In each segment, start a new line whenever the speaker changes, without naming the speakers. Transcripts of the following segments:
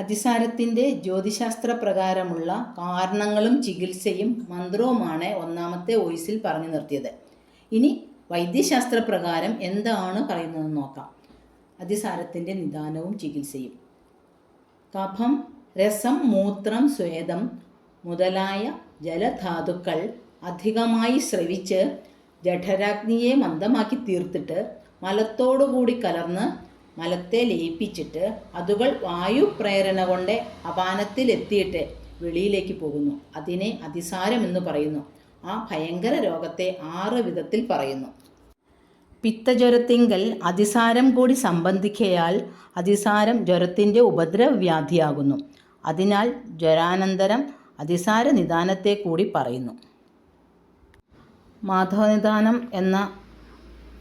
അതിസാരത്തിന്റെ ജ്യോതിശാസ്ത്ര പ്രകാരമുള്ള കാരണങ്ങളും ചികിത്സയും മന്ത്രവുമാണ് ഒന്നാമത്തെ വോയിസിൽ പറഞ്ഞു നിർത്തിയത്. ഇനി വൈദ്യശാസ്ത്ര പ്രകാരം എന്താണ് പറയുന്നതെന്ന് നോക്കാം. അതിസാരത്തിന്റെ നിദാനവും ചികിത്സയും. കഫം രസം മൂത്രം സ്വേദം മുതലായ ജലധാതുക്കൾ അധികമായി ശ്രവിച്ച് ജഠരാഗ്നിയെ മന്ദമാക്കി തീർത്തിട്ട് മലത്തോടുകൂടി കലർന്ന് മലത്തെ ലയിപ്പിച്ചിട്ട് അതുകൾ വായുപ്രേരണ കൊണ്ട് അപാനത്തിലെത്തിയിട്ട് വെളിയിലേക്ക് പോകുന്നു. അതിനെ അതിസാരം എന്ന് പറയുന്നു. ആ ഭയങ്കര രോഗത്തെ ആറ് വിധത്തിൽ പറയുന്നു. പിത്തജ്വരത്തിങ്കൽ അതിസാരം കൂടി സംബന്ധിക്കയാൽ അതിസാരം ജ്വരത്തിന്റെ ഉപദ്രവ്യാധിയാകുന്നു അതിനാൽ ജ്വരാനന്തരം അതിസാര നിദാനത്തെ കൂടി പറയുന്നു. മാധവനിദാനം എന്ന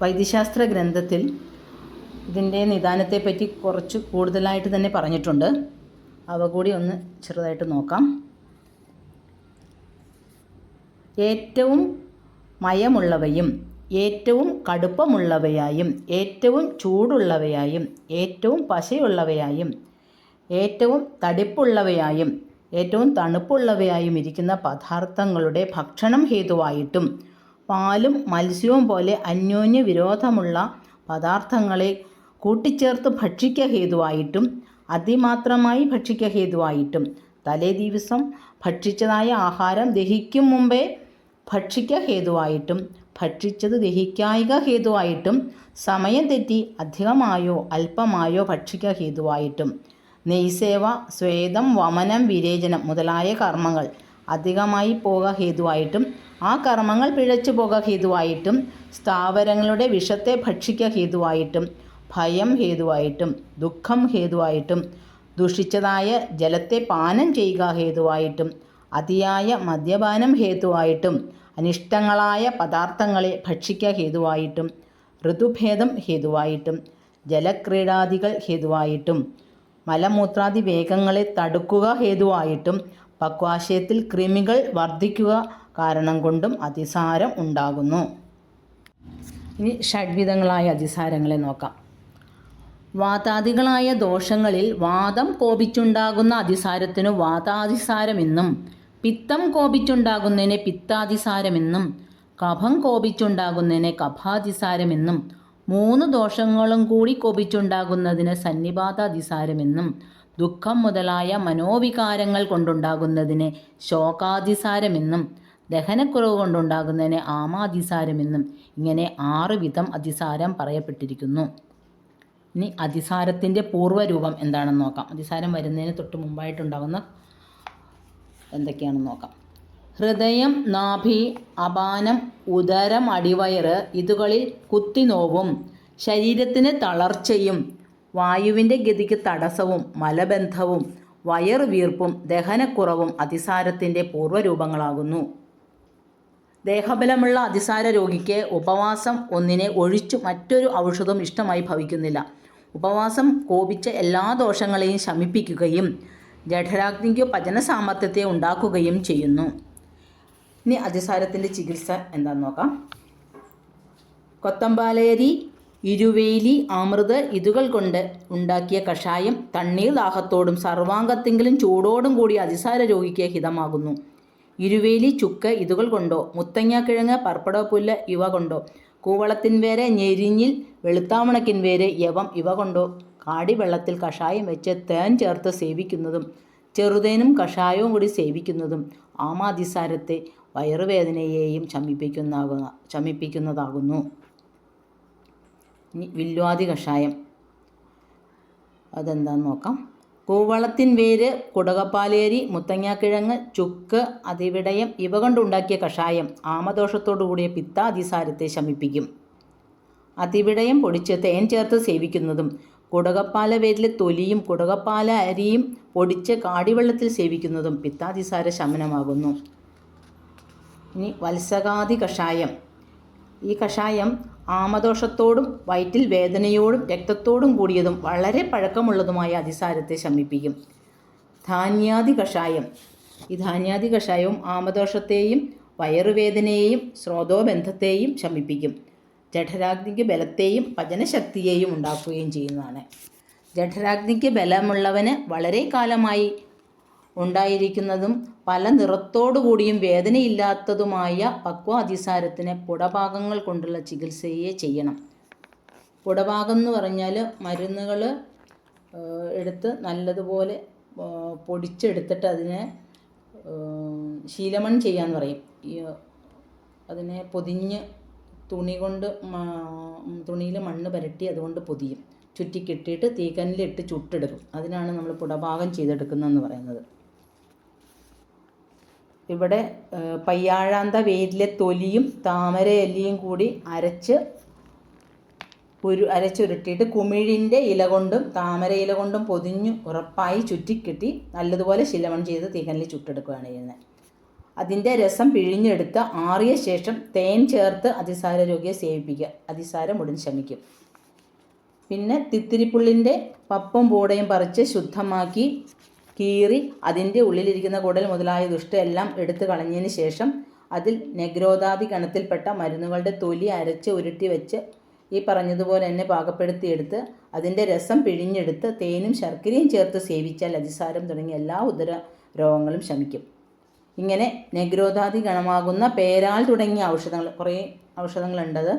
വൈദ്യശാസ്ത്ര ഗ്രന്ഥത്തിൽ ഇതിന്റെ നിദാനത്തെപ്പറ്റി കുറച്ച് കൂടുതലായിട്ട് തന്നെ പറഞ്ഞിട്ടുണ്ട്. അവ കൂടി ഒന്ന് ചെറുതായിട്ട് നോക്കാം. ഏറ്റവും മയമുള്ളവയും ഏറ്റവും കടുപ്പമുള്ളവയായും ഏറ്റവും ചൂടുള്ളവയായും ഏറ്റവും പശയുള്ളവയായും ഏറ്റവും തടിപ്പുള്ളവയായും ഏറ്റവും തണുപ്പുള്ളവയായും ഇരിക്കുന്ന പദാർത്ഥങ്ങളുടെ ഭക്ഷണം ഹേതുവായിട്ടും പാലും മത്സ്യവും പോലെ അന്യോന്യ വിരോധമുള്ള പദാർത്ഥങ്ങളെ കൂട്ടിച്ചേർത്ത് ഭക്ഷിക്ക ഹേതുവായിട്ടും അതിമാത്രമായി ഭക്ഷിക്ക ഹേതുവായിട്ടും. തലേ ദിവസം ഭക്ഷിച്ചതായ ആഹാരം ദഹിക്കും മുമ്പേ ഭക്ഷിക്ക ഹേതുവായിട്ടും ഭക്ഷിച്ചത് ദഹിക്കായിക ഹേതുവായിട്ടും സമയം തെറ്റി അധികമായോ അല്പമായോ ഭക്ഷിക്ക ഹേതുവായിട്ടും. നെയ്സേവ സ്വേദം വമനം വിരേചനം മുതലായ കർമ്മങ്ങൾ അധികമായി പോക ഹേതുവായിട്ടും ആ കർമ്മങ്ങൾ പിഴച്ചു പോക ഹേതുവായിട്ടും സ്ഥാവരങ്ങളുടെ വിഷത്തെ ഭക്ഷിക്ക ഹേതുവായിട്ടും ഭയം ഹേതുവായിട്ടും ദുഃഖം ഹേതുവായിട്ടും ദുഷിച്ചതായ ജലത്തെ പാനം ചെയ്യുക ഹേതുവായിട്ടും അതിയായ മദ്യപാനം ഹേതുവായിട്ടും അനിഷ്ടങ്ങളായ പദാർത്ഥങ്ങളെ ഭക്ഷിക്കുക ഹേതുവായിട്ടും ഋതുഭേദം ഹേതുവായിട്ടും ജലക്രീഡാദികൾ ഹേതുവായിട്ടും മലമൂത്രാദി വേഗങ്ങളെ തടുക്കുക ഹേതുവായിട്ടും പക്വാശയത്തിൽ കൃമികൾ വർദ്ധിക്കുക കാരണം കൊണ്ടും അതിസാരം ഉണ്ടാകുന്നു. ഇനി ഷഡ്വിധങ്ങളായ അതിസാരങ്ങളെ നോക്കാം. വാതാദികളായ ദോഷങ്ങളിൽ വാദം കോപിച്ചുണ്ടാകുന്ന അതിസാരത്തിനു വാതാതിസാരമെന്നും പിത്തം കോപിച്ചുണ്ടാകുന്നതിനെ പിത്താതിസാരമെന്നും കഫം കോപിച്ചുണ്ടാകുന്നതിനെ കഫാതിസാരമെന്നും മൂന്ന് ദോഷങ്ങളും കൂടി കോപിച്ചുണ്ടാകുന്നതിന് സന്നിപാതാതിസാരമെന്നും ദുഃഖം മുതലായ മനോവികാരങ്ങൾ കൊണ്ടുണ്ടാകുന്നതിന് ശോകാതിസാരമെന്നും ദഹനക്കുറവ് കൊണ്ടുണ്ടാകുന്നതിന് ആമാതിസാരമെന്നും ഇങ്ങനെ ആറ് വിധം അതിസാരം പറയപ്പെട്ടിരിക്കുന്നു. ഇനി അതിസാരത്തിന്റെ പൂർവരൂപം എന്താണെന്ന് നോക്കാം. അതിസാരം വരുന്നതിന് തൊട്ട് മുമ്പായിട്ടുണ്ടാകുന്ന എന്തൊക്കെയാണെന്ന് നോക്കാം. ഹൃദയം നാഭി അപാനം ഉദരം അടിവയറ് ഇതുകളിൽ കുത്തിനോവും ശരീരത്തിന് തളർച്ചയും വായുവിന്റെ ഗതിക്ക് തടസ്സവും മലബന്ധവും വയറുവീർപ്പും ദഹനക്കുറവും അതിസാരത്തിന്റെ പൂർവരൂപങ്ങളാകുന്നു. ദേഹബലമുള്ള അതിസാര രോഗിക്ക് ഉപവാസം ഒന്നിനെ ഒഴിച്ചു മറ്റൊരു ഔഷധം ഇഷ്ടമായി ഭവിക്കുന്നില്ല. ഉപവാസം കോപിച്ച എല്ലാ ദോഷങ്ങളെയും ശമിപ്പിക്കുകയും ജഠരാഗ്നിക്ക് പചന സാമർത്ഥ്യത്തെ ഉണ്ടാക്കുകയും ചെയ്യുന്നു. ഇനി അതിസാരത്തിന്റെ ചികിത്സ എന്താണെന്ന് നോക്കാം. കൊത്തമ്പാലേരി ഇരുവേലി അമൃത് ഇതുകൾ കൊണ്ട് ഉണ്ടാക്കിയ കഷായം തണ്ണീർ ദാഹത്തോടും സർവാംഗത്തെങ്കിലും ചൂടോടും കൂടി അതിസാര രോഗിക്ക് ഹിതമാകുന്നു. ഇരുവേലി ചുക്ക് ഇതുകൾ കൊണ്ടോ മുത്തങ്ങാക്കിഴങ്ങ് പർപ്പടപ്പുല്ല് ഇവ കൊണ്ടോ കൂവളത്തിൻ വേരെ ഞെരിഞ്ഞിൽ വെളുത്താമണക്കിൻ വേരെ യവം ഇവ കൊണ്ടോ. കാടി വെള്ളത്തിൽ കഷായം വെച്ച് തേൻ ചേർത്ത് സേവിക്കുന്നതും ചെറുതേനും കഷായവും കൂടി സേവിക്കുന്നതും ആമാതിസാരത്തെ വയറുവേദനയെയും ശമിപ്പിക്കുന്നാകുന്ന ശമിപ്പിക്കുന്നതാകുന്നു. വില്വാദി കഷായം. അതെന്താന്ന് നോക്കാം. കൂവളത്തിൻ വേര് കുടകപ്പാലേരി മുത്തങ്ങാക്കിഴങ്ങ് ചുക്ക് അതിവിടയം ഇവ കൊണ്ടുണ്ടാക്കിയ കഷായം ആമദോഷത്തോടു കൂടിയ പിത്താതിസാരത്തെ ശമിപ്പിക്കും. അതിവിടയം പൊടിച്ച് തേൻ ചേർത്ത് സേവിക്കുന്നതും കുടകപ്പാല വേരിലെ തൊലിയും കുടകപ്പാല അരിയും പൊടിച്ച് കാടിവെള്ളത്തിൽ സേവിക്കുന്നതും പിത്താതിസാര ശമനമാകുന്നു. ഇനി വത്സകാതി കഷായം. ഈ കഷായം ആമദോഷത്തോടും വയറ്റിൽ വേദനയോടും രക്തത്തോടും കൂടിയതും വളരെ പഴക്കമുള്ളതുമായ അതിസാരത്തെ ശമിപ്പിക്കും. ധാന്യാദി കഷായം. ഈ ധാന്യാദി കഷായവും ആമദോഷത്തെയും വയറുവേദനയെയും സ്രോതോബന്ധത്തെയും ശമിപ്പിക്കും. ജഠരാഗ്നിക്ക് ബലത്തെയും പചനശക്തിയെയും ഉണ്ടാക്കുകയും ചെയ്യുന്നതാണ്. ജഠരാഗ്നിക്ക് ബലമുള്ളവന് വളരെ കാലമായി ഉണ്ടായിരിക്കുന്നതും പല നിറത്തോടുകൂടിയും വേദനയില്ലാത്തതുമായ പക്വാതിസാരത്തിന് പുടഭാഗങ്ങൾ കൊണ്ടുള്ള ചികിത്സയെ ചെയ്യണം. പുടഭാഗം എന്ന് പറഞ്ഞാൽ മരുന്നുകൾ എടുത്ത് നല്ലതുപോലെ പൊടിച്ചെടുത്തിട്ട് അതിനെ ശീലമൺ ചെയ്യാന്ന് പറയും. അതിനെ പൊതിഞ്ഞ് തുണി കൊണ്ട് തുണിയിൽ മണ്ണ് പുരട്ടി അതുകൊണ്ട് പൊതിയും. ചുറ്റി കെട്ടിയിട്ട് തീക്കനലിട്ട് ചുട്ടെടുക്കും അതിനാണ് നമ്മൾ പുടഭാഗം ചെയ്തെടുക്കുന്നതെന്ന് പറയുന്നത്. ഇവിടെ പയ്യാഴാന്ത വേരിലെ തൊലിയും താമര എലിയും കൂടി അരച്ച് ഒരു അരച്ചുരുട്ടിയിട്ട് കുമിഴിന്റെ ഇല കൊണ്ടും താമര ഇല കൊണ്ടും പൊതിഞ്ഞു ഉറപ്പായി ചുറ്റിക്കെട്ടി നല്ലതുപോലെ ശിലമൺ ചെയ്ത് തികനിൽ ചുട്ടെടുക്കുകയാണ് ചെയ്യുന്നത്. അതിന്റെ രസം പിഴിഞ്ഞെടുത്ത് ആറിയ ശേഷം തേൻ ചേർത്ത് അതിസാര രോഗിയെ സേവിപ്പിക്കുക. അതിസാരം ഉടൻ ശമിക്കും. പിന്നെ തിത്തിരിപ്പുള്ളിന്റെ പപ്പും പൂടയും പറിച്ച് ശുദ്ധമാക്കി കീറി അതിന്റെ ഉള്ളിലിരിക്കുന്ന കുടൽ മുതലായ ദുഷ്ടയെല്ലാം എടുത്തു കളഞ്ഞതിന് ശേഷം അതിൽ നെഗ്രോധാതി ഗണത്തിൽപ്പെട്ട മരുന്നുകളുടെ തൊലി അരച്ച് ഉരുട്ടി വെച്ച് ഈ പറഞ്ഞതുപോലെ തന്നെ പാകപ്പെടുത്തിയെടുത്ത് അതിന്റെ രസം പിഴിഞ്ഞെടുത്ത് തേനും ശർക്കരയും ചേർത്ത് സേവിച്ചാൽ അതിസാരം തുടങ്ങിയ എല്ലാ ഉദര രോഗങ്ങളും ശമിക്കും. ഇങ്ങനെ നെഗ്രോധാതി ഗണമാകുന്ന പേരാൽ തുടങ്ങിയ ഔഷധങ്ങൾ കുറേ ഔഷധങ്ങളുണ്ടത്.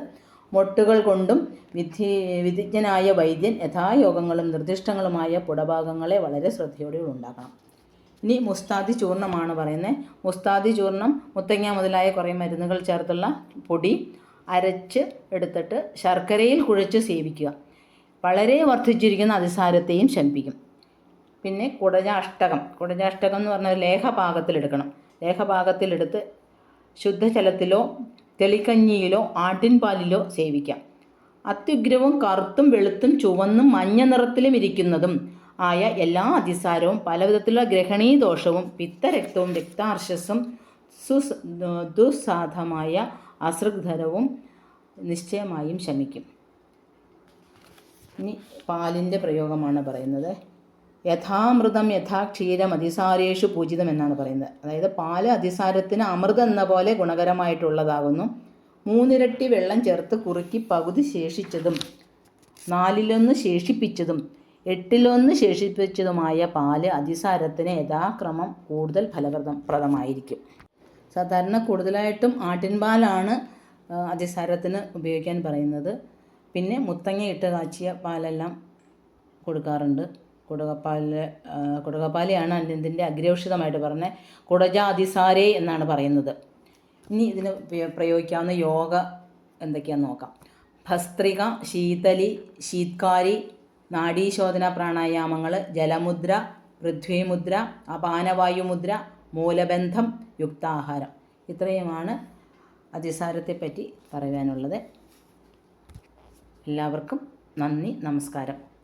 മൊട്ടുകൾ കൊണ്ടും വിധി വിധിജ്ഞനായ വൈദ്യൻ യഥായോഗങ്ങളും നിർദ്ദിഷ്ടങ്ങളുമായ പുടഭാഗങ്ങളെ വളരെ ശ്രദ്ധയോടെ ഉണ്ടാക്കണം. ഇനി മുസ്താദി ചൂർണമാണ് പറയുന്നത് മുസ്താദി ചൂർണം മുത്തങ്ങ മുതലായ കുറേ മരുന്നുകൾ ചേർത്തുള്ള പൊടി അരച്ച് എടുത്തിട്ട് ശർക്കരയിൽ കുഴച്ച് സേവിക്കുക. വളരെ വർദ്ധിച്ചിരിക്കുന്ന അതിസാരത്തെയും ശമിപ്പിക്കും. പിന്നെ കുടജാഷ്ടകം. കുടജാഷ്ടകം എന്ന് പറഞ്ഞാൽ ലേഹപാകത്തിലെടുക്കണം ലേഹപാകത്തിലെടുത്ത് ശുദ്ധജലത്തിലോ തെളിക്കഞ്ഞിയിലോ ആട്ടിൻപാലിലോ സേവിക്കാം. അത്യുഗ്രവും കറുത്തും വെളുത്തും ചുവന്നും മഞ്ഞ നിറത്തിലും ഇരിക്കുന്നതും ആയ എല്ലാ അതിസാരവും പലവിധത്തിലുള്ള ഗ്രഹണീ ദോഷവും പിത്തരക്തവും രക്താർശസ്സും സുസ് ദുസ്സാധമായ അസൃഗ്ധരവും നിശ്ചയമായും ശമിക്കും. ഇനി പാലിന്റെ പ്രയോഗമാണ് പറയുന്നത്. യഥാമൃതം യഥാ ക്ഷീരം അതിസാരേഷു പൂജിതം എന്നാണ് പറയുന്നത്. അതായത് പാൽ അതിസാരത്തിന് അമൃതം എന്ന പോലെ ഗുണകരമായിട്ടുള്ളതാകുന്നു. മൂന്നിരട്ടി വെള്ളം ചേർത്ത് കുറുക്കി പകുതി ശേഷിച്ചതും നാലിലൊന്ന് ശേഷിപ്പിച്ചതും എട്ടിലൊന്ന് ശേഷിപ്പിച്ചതുമായ പാൽ അതിസാരത്തിന് യഥാക്രമം കൂടുതൽ ഫലപ്രദം പ്രദമായിരിക്കും. സാധാരണ കൂടുതലായിട്ടും ആട്ടിൻപാലാണ് അതിസാരത്തിന് ഉപയോഗിക്കാൻ പറയുന്നത്. പിന്നെ മുത്തങ്ങ ഇട്ട് കാച്ചിയ പാലെല്ലാം കൊടുക്കാറുണ്ട്. കുടകപ്പാൽ കുടകപ്പാലിയാണ് അനന്തിന്റെ അഗ്രൌഷിതമായിട്ട് പറഞ്ഞത്. കുടജ അതിസാരേ എന്നാണ് പറയുന്നത്. ഇനി ഇതിന് പ്രയോഗിക്കാവുന്ന യോഗ എന്തൊക്കെയാണെന്ന് നോക്കാം. ഭസ്ത്രിക ശീതലി ശീത്കാരി നാഡീശോധന പ്രാണായാമങ്ങൾ ജലമുദ്ര പൃഥ്വിമുദ്ര അപാനവായുമുദ്ര മൂലബന്ധം യുക്താഹാരം. ഇത്രയുമാണ് അതിസാരത്തെപ്പറ്റി പറയാനുള്ളത്. എല്ലാവർക്കും നന്ദി നമസ്കാരം.